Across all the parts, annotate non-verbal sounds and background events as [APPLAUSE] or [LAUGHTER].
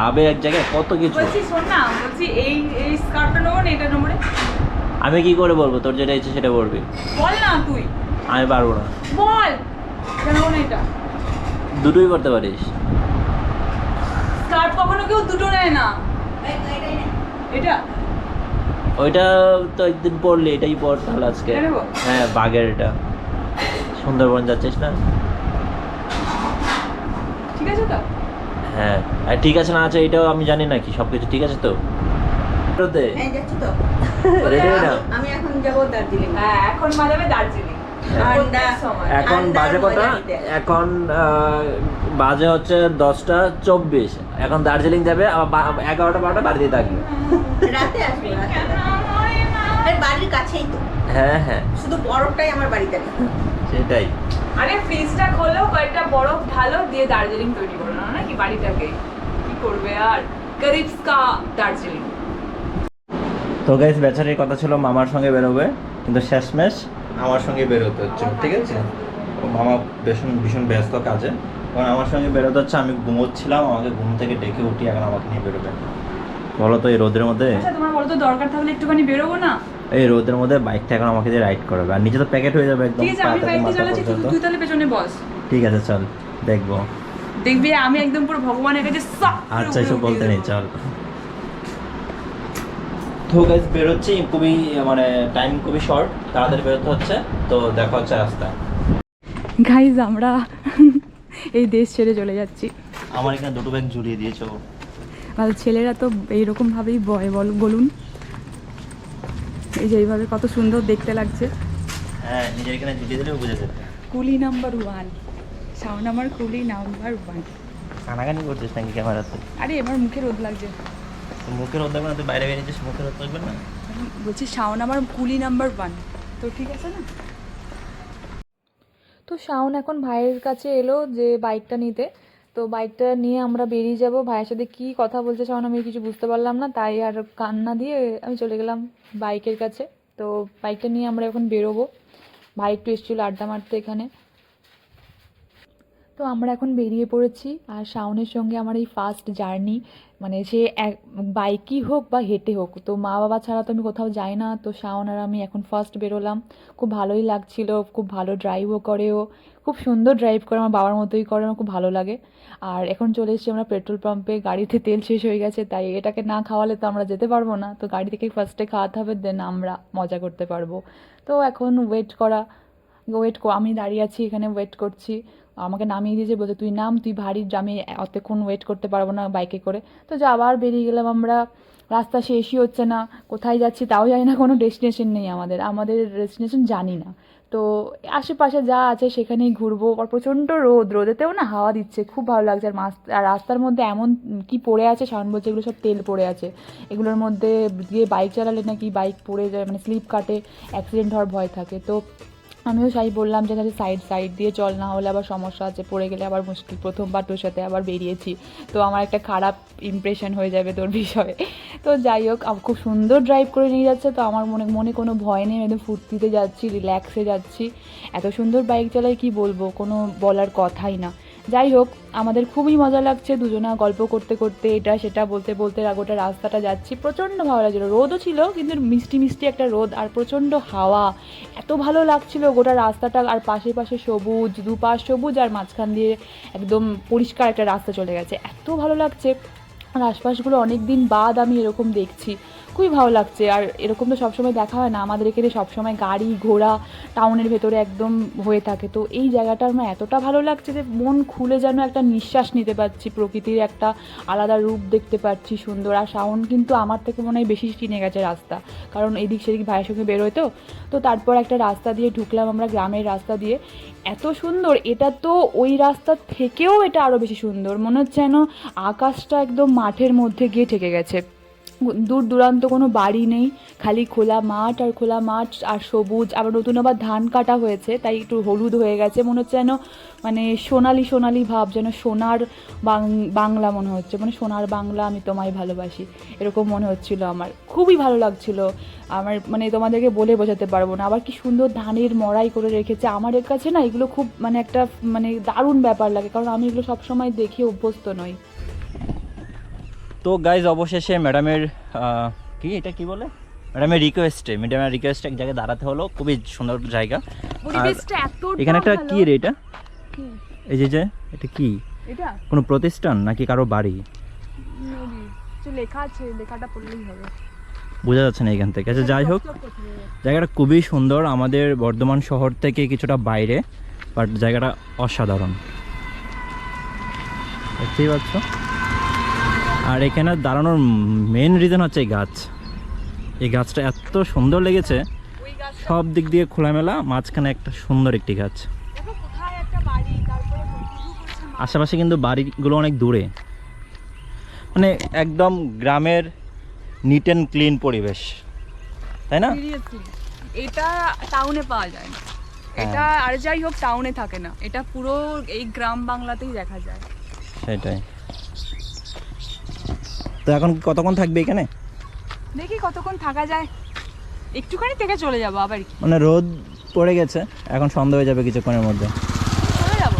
যাবে এক জায়গায়? কত কিছু? বলছি শোন না বলছি এই এই স্কার্টটা নেব না এটা নেব আমি কি করে বলব? তোর যেটা ইচ্ছে সেটা বলবি। বল না তুই। আমি পারব না। বল এটা না এটা। দুটোই করতে পারিস। স্কার্ট কখনো কেউ দুটো নেয় না। এটা? ওইটা তো একদিন পরলি এটাই পর তাহলে আজকে। হ্যাঁ বাঘের এটা। সুন্দরবন যাচ্ছিস না? ঠিক আছে তো? হ্যাঁ। আর ঠিক আছে না আছে এটাও আমি জানি না কি সব কিছু ঠিক আছে তো? হ্যাঁ হয়ে আমি এখন যাব দার্জিলিং। হ্যাঁ এখন দার্জিলিং। এখন বাজে নিতে। এখন বাজে হচ্ছে দশটা চব্বিশ। এখন দার্জিলিং যাবে এগারোটা বারোটা বাড়িতে থাকবে। রাতে আসব রাতে। আর বাড়ির কাছেই তো। হ্যাঁ হ্যাঁ। শুধু বরফটাই আমার বাড়িতে সেটাই। আরে ফ্রিজটা খোলো কয়েকটা বরফ ঢালো দিয়ে দার্জিলিং তৈরি করো না নাকি বাড়িটাকে কি করবে আর গরিবস দার্জিলিং। তো গাইস বেচারির কথা ছিল মামার সঙ্গে বেরোবে কিন্তু শেষমেশ আমার সঙ্গে বেরোতে হচ্ছে ঠিক আছে? মামা ভীষণ ভীষণ ব্যস্ত কাজে। কারণ আমার সঙ্গে বেরোতে হচ্ছে আমি ঘুমোচ্ছিলাম আমাকে ঘুম থেকে ডেকে উঠি এখন আমাকে নিয়ে বেরোবে। বলো তো এই রোদের মধ্যে আচ্ছা তোমার বলো তো দরকার থাকলে একটুখানি বেরোবো না? এই রোদের মধ্যে বাইকটা এখন আমাকে দিয়ে রাইড করাবে আর নিচে তো প্যাকেট হয়ে যাবে একদম ঠিক আছে আমি মাথা চালাচ্ছি তুই তাহলে পেছনে বস। ঠিক আছে চল দেখব। দেখবি আমি একদম পুরো ভগবানের কাছে আচ্ছা এসব বলতে নেই চল। তো গাইজ বেরোচ্ছি খুবই মানে টাইম খুবই শর্ট তাড়াতাড়ি বেরোতে হচ্ছে তো দেখা হচ্ছে রাস্তায়। গাইজ আমরা এই দেশ ছেড়ে চলে যাচ্ছি। আমার এখানে দুটো ব্যাগ ঝুলিয়ে দিয়েছ। আর ছেলেরা তো এইরকমভাবেই বয় বল বলুন। এই যে এইভাবে কত সুন্দর দেখতে লাগছে। হ্যাঁ নিজের এখানে ঝুলিয়ে দিলেও বুঝে যেতে কুলি নাম্বার ওয়ান সাউন্ড আমার কুলি নাম্বার ওয়ান কানাকানি করছিস নাকি ক্যামেরাতে? আরে এবার মুখে রোদ লাগছে। তো মুখের রোদ দেখবে না তুই বাইরে বেরিয়েছিস মুখের রোদ দেখবে না? বলছি শাওন আমার কুলি নাম্বার ওয়ান তো ঠিক আছে না? তো শাওন এখন ভাইয়ের কাছে এলো যে বাইকটা নিতে। তো বাইকটা নিয়ে আমরা বেরিয়ে যাব। ভাইয়ের সাথে কী কথা বলছে শাওন আমি কিছু বুঝতে পারলাম না তাই আর কান্না দিয়ে আমি চলে গেলাম বাইকের কাছে। তো বাইকটা নিয়ে আমরা এখন বেরোবো। ভাই একটু এসেছিল আড্ডা মারতে এখানে। তো আমরা এখন বেরিয়ে পড়েছি আর শাওনের সঙ্গে আমার এই ফার্স্ট জার্নি মানে সে এক বাইকই হোক বা হেঁটে হোক, তো মা বাবা ছাড়া তো আমি কোথাও যাই না, তো শাওন আর আমি এখন ফার্স্ট বেরোলাম। খুব ভালোই লাগছিল, খুব ভালো ড্রাইভও করে ও, খুব সুন্দর ড্রাইভ করে, আমার বাবার মতোই করে, আমার খুব ভালো লাগে। আর এখন চলে এসেছি আমরা পেট্রোল পাম্পে গাড়িতে তেল শেষ হয়ে গেছে, তাই এটাকে না খাওয়ালে তো আমরা যেতে পারব না, তো গাড়ি থেকে ফার্স্টে খাওয়াতে হবে দেন আমরা মজা করতে পারব। তো এখন ওয়েট করা ওয়েট আমি দাঁড়িয়ে আছি, এখানে ওয়েট করছি। আমাকে নামিয়ে দিয়েছে বলছে, তুই নাম, তুই ভারী আমি অতক্ষণ ওয়েট করতে পারব না বাইকে করে। তো যে, আবার বেরিয়ে গেলাম আমরা। রাস্তা শেষই হচ্ছে না। কোথায় যাচ্ছি তাও জানি না, কোনো ডেস্টিনেশন নেই আমাদের। আমাদের ডেস্টিনেশন জানি না। তো আশেপাশে যা আছে সেখানেই ঘুরবো। আর প্রচণ্ড রোদ, রোদেতেও না হাওয়া দিচ্ছে। খুব ভালো লাগছে। আর মাস, আর রাস্তার মধ্যে এমন কি পড়ে আছে সাউন্ড বলছে এগুলো সব তেল পড়ে আছে। এগুলোর মধ্যে দিয়ে বাইক চালালে নাকি বাইক পড়ে যায় মানে স্লিপ কাটে অ্যাক্সিডেন্ট হওয়ার ভয় থাকে। তো আমিও সাই বললাম যে কাছে সাইড সাইড দিয়ে চল, না হলে আবার সমস্যা আছে, পড়ে গেলে আবার মুশকিল। প্রথমবার তোর সাথে আবার বেরিয়েছি। তো আমার একটা খারাপ ইমপ্রেশন হয়ে যাবে তোর বিষয়ে। তো যাই হোক খুব সুন্দর ড্রাইভ করে নিয়ে যাচ্ছে। তো আমার মনে মনে কোনো ভয় নেই একদম ফুর্তিতে যাচ্ছি রিল্যাক্সে যাচ্ছি। এত সুন্দর বাইক চালাই কি বলব? কোনো বলার কথাই না। যাই হোক আমাদের খুবই মজা লাগছে দুজনা গল্প করতে করতে, এটা সেটা বলতে বলতে গোটা রাস্তাটা যাচ্ছি। প্রচণ্ড ভালো লাগছিল, রোদও ছিল কিন্তু মিষ্টি মিষ্টি একটা রোদ আর প্রচণ্ড হাওয়া। এত ভালো লাগছিল গোটা রাস্তাটা আর পাশে পাশে সবুজ, দুপাশ সবুজ আর মাঝখান দিয়ে একদম পরিষ্কার একটা রাস্তা চলে গেছে। এত ভালো লাগছে। আর আশপাশগুলো অনেক দিন বাদ আমি এরকম দেখছি। খুবই ভালো লাগছে। আর এরকম তো সবসময় দেখা হয় না। আমাদের এখানে সবসময় গাড়ি ঘোড়া টাউনের ভেতরে একদম হয়ে থাকে। তো এই জায়গাটা আমার এতটা ভালো লাগছে যে মন খুলে যেন একটা নিঃশ্বাস নিতে পারছি। প্রকৃতির একটা আলাদা রূপ দেখতে পাচ্ছি সুন্দর। আর সাউন্ড কিন্তু আমার থেকে মনে হয় বেশি চিনে গেছে রাস্তা। কারণ এদিক সেদিক ভাইয়ের সঙ্গে বেরোয় তো। তো তারপর একটা রাস্তা দিয়ে ঢুকলাম আমরা গ্রামের রাস্তা দিয়ে। এত সুন্দর। এটা তো ওই রাস্তার থেকেও এটা আরও বেশি সুন্দর। মনে হচ্ছে যেন আকাশটা একদম মাঠের মধ্যে গিয়ে ঠেকে গেছে। দূর দূরান্ত কোনো বাড়ি নেই, খালি খোলা মাঠ আর খোলা মাঠ আর সবুজ। আবার নতুন আবার ধান কাটা হয়েছে, তাই একটু হলুদ হয়ে গেছে। মনে হচ্ছে যেন মানে সোনালি সোনালি ভাব, যেন সোনার বাংলা মনে হচ্ছে। মানে সোনার বাংলা আমি তোমায় ভালোবাসি, এরকম মনে হচ্ছিল আমার। খুবই ভালো লাগছিল। আমার মানে তোমাদেরকে বলে বোঝাতে পারব না। আবার কি সুন্দর ধানের মড়াই করে রেখেছে। আমার কাছে না এগুলো খুব মানে একটা মানে দারুণ ব্যাপার লাগে। কারণ আমি এগুলো সবসময় দেখে অভ্যস্ত নই। তো গাইজ অবশেষে ম্যাডামের কি এটা কি বলে? ম্যাডামের রিকোয়েস্টে ম্যাডামের রিকোয়েস্টে এক জায়গায় দাঁড়াতে হলো খুবই সুন্দর জায়গা। আর এখানে একটা কি রে এটা? এই যে যে এটা কি? এটা? কোনো প্রতিষ্ঠান নাকি কারও বাড়ি? লেখা আছে লেখাটা পড়লেই হবে। বোঝা যাচ্ছে না এখান থেকে। আচ্ছা যাই হোক জায়গাটা খুবই সুন্দর। আমাদের বর্ধমান শহর থেকে কিছুটা বাইরে বাট জায়গাটা অসাধারণ। দেখতেই পাচ্ছ? আর এখানে দাঁড়ানোর মেন রিজন হচ্ছে এই গাছ। এই গাছটা এত সুন্দর লেগেছে সব দিক দিয়ে খোলামেলা মাঝখানে একটা সুন্দর একটি গাছ। আশেপাশে কিন্তু বাড়িগুলো অনেক দূরে। মানে একদম গ্রামের নিট অ্যান্ড ক্লিন পরিবেশ। তাই না? এটা টাউনে পাওয়া যায় না। এটা আর যাই হোক টাউনে থাকে না। এটা পুরো এই গ্রাম বাংলাতেই দেখা যায়। সেটাই। তো এখন কতক্ষণ থাকবে এখানে? দেখি কতক্ষণ থাকা যায়। একটুখানি থেকে চলে যাব আবার কি। মানে রোদ পড়ে গেছে এখন সন্ধ্যা হয়ে যাবে কিছুক্ষণের মধ্যে। চলে যাব।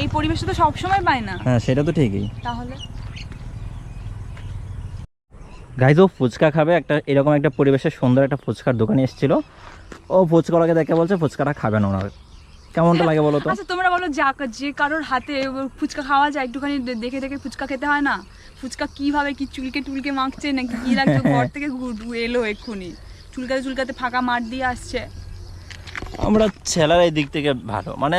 এই পরিবেশটা তো সবসময় পায় না। হ্যাঁ সেটা তো ঠিকই। তাহলে? গাইজ ও ফুচকা খাবে একটা এরকম একটা পরিবেশের সুন্দর একটা ফুচকার দোকানে এসেছিল। ও ফুচকাটাকে দেখে বলছে ফুচকাটা খাবে না ওনার। কেমনটা লাগে বলো তো? আচ্ছা তোমরা বলো যা যে কারোর হাতে ফুচকা খাওয়া যায় একটুখানি দেখে দেখে ফুচকা খেতে হয় না? ফুচকা কীভাবে কি চুলকে টুলকে মাখছে নাকি কি লাগছে? [LAUGHS] ঘর থেকে এলো এক্ষুনি। চুলকাতে চুলকাতে ফাঁকা মার দিয়ে আসছে। আমরা ছেলেরা এই দিক থেকে ভালো। মানে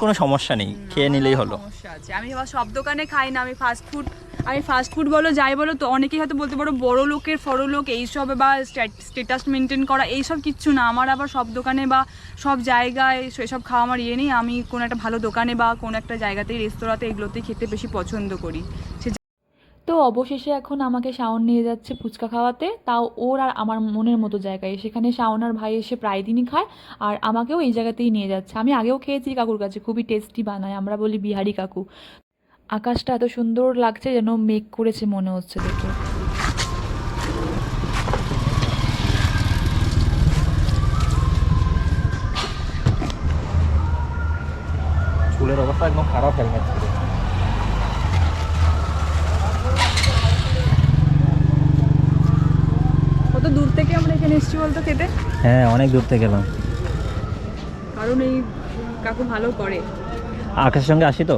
কোনো সমস্যা নেই খেয়ে নিলেই হলো। সমস্যা আছে। আমি আবার সব দোকানে খাই না আমি ফাস্ট ফুড আমি ফাস্ট ফুড বলো যাই বলো তো অনেকেই হয়তো বলতে পারো বড় লোকের ফড় লোক এইসব বা স্ট্যাটাস মেনটেন করা এইসব কিচ্ছু না। আমার আবার সব দোকানে বা সব জায়গায় সেসব খাওয়া আমার ইয়ে নেই। আমি কোনো একটা ভালো দোকানে বা কোনো একটা জায়গাতেই রেস্তোরাঁতে এগুলোতেই খেতে বেশি পছন্দ করি। তো অবশেষে এখন আমাকে শাওন নিয়ে যাচ্ছে ফুচকা খাওয়াতে। তাও ওর আর আমার মনের মতো জায়গায়। সেখানে শাওন আর ভাই এসে প্রায় দিনই খায় আর আমাকেও এই জায়গাতেই নিয়ে যাচ্ছে। আমি আগেও খেয়েছি কাকুর কাছে, খুবই টেস্টি বানায়। আমরা বলি বিহারি কাকু। আকাশটা এত সুন্দর লাগছে যেন মেঘ করেছে মনে হচ্ছে দেখে। অবস্থা একদম খারাপ হেলমেট কত দূর থেকে আমরা এখানে এসেছি বলতো খেতে? হ্যাঁ অনেক দূর থেকে গেলাম কারণ এই কাকু ভালো করে। আকাশের সঙ্গে আসি তো?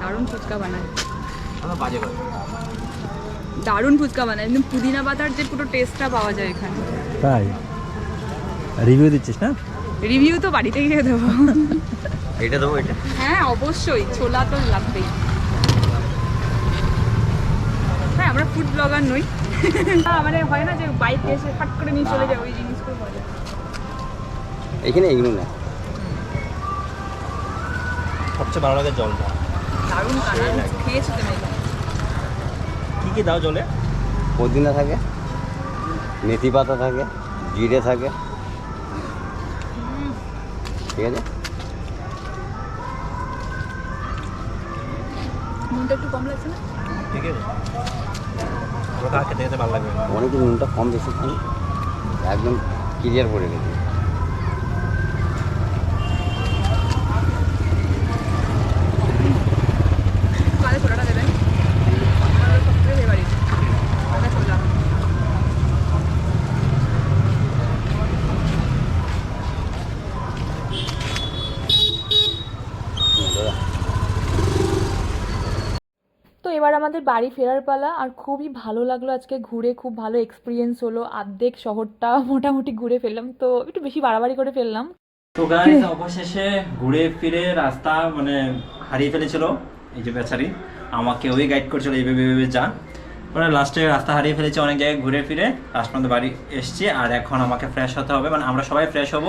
দারুণ ফুচকা বানায়। দারুণ ফুচকা বানায় একদম পুদিনা পাতার যে পুরো টেস্টটা পাওয়া যায় এখানে। তাই? রিভিউ দিচ্ছিস না? রিভিউ তো বাড়িতে গিয়ে দেবো। এটা দেবো এটা? হ্যাঁ অবশ্যই ছোলা তো লাগবেই হ্যাঁ আমরা ফুড ব্লগার নই। হ্যাঁ, মানে হয় না যে বাইক এসে ফাট করে নিয়ে চলে যায় ওই জিনিসগুলো যায় এখানে এগুলো না। সবচেয়ে ভালো লাগে জলটা। দারুণ কালার খেয়েছি তো কি কি দাও জলে? পুদিনা থাকে মেথি পাতা থাকে জিরে থাকে। ঠিক আছে? নুনটা একটু কম লাগছে না? ঠিক আছে। খেতে খেতে ভালো লাগবে অনেক নুনটা কম বেশি একদম ক্লিয়ার করে গেছে এবার আমাদের বাড়ি ফেরার পালা আর খুবই ভালো লাগল আজকে ঘুরে খুব ভালো এক্সপিরিয়েন্স হলো। আর্ধেক শহরটা মোটামুটি ঘুরে ফেললাম তো একটু বেশি বাড়াবাড়ি করে ফেললাম। তো গাইস অবশেষে ঘুরে ফিরে রাস্তা মানে হারিয়ে ফেলেছিল এই যে বেচারি। আমাকে ওই গাইড করছিল এইভাবে এইভাবে যা। মানে লাস্টে রাস্তা হারিয়ে ফেলেছি অনেক জায়গায় ঘুরে ফিরে লাস্ট পর্যন্ত বাড়ি এসছি আর এখন আমাকে ফ্রেশ হতে হবে। মানে আমরা সবাই ফ্রেশ হব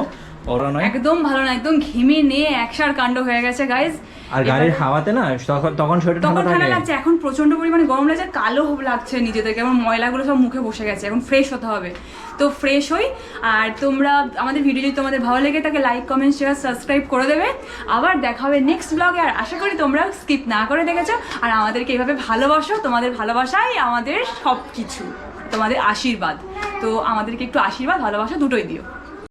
ওরা নয়। একদম ভালো না একদম ঘেমে নিয়ে একসার কাণ্ড হয়ে গেছে গাইজ আর গাড়ির হাওয়াতে না তখন তখন শরীরটা তখন ঠান্ডা লাগছে এখন প্রচণ্ড পরিমাণে গরম লাগছে কালো লাগছে নিজেদেরকে আমার ময়লাগুলো সব মুখে বসে গেছে এখন ফ্রেশ হতে হবে। তো ফ্রেশ হই আর তোমরা আমাদের ভিডিও যদি তোমাদের ভালো লেগে থাকে লাইক কমেন্ট শেয়ার সাবস্ক্রাইব করে দেবে। আবার দেখা হবে নেক্সট ব্লগে আর আশা করি তোমরা স্কিপ না করে দেখেছ। আর আমাদেরকে এইভাবে ভালোবাসো তোমাদের ভালোবাসাই আমাদের সব কিছু তোমাদের আশীর্বাদ। তো আমাদেরকে একটু আশীর্বাদ ভালোবাসা দুটোই দিও।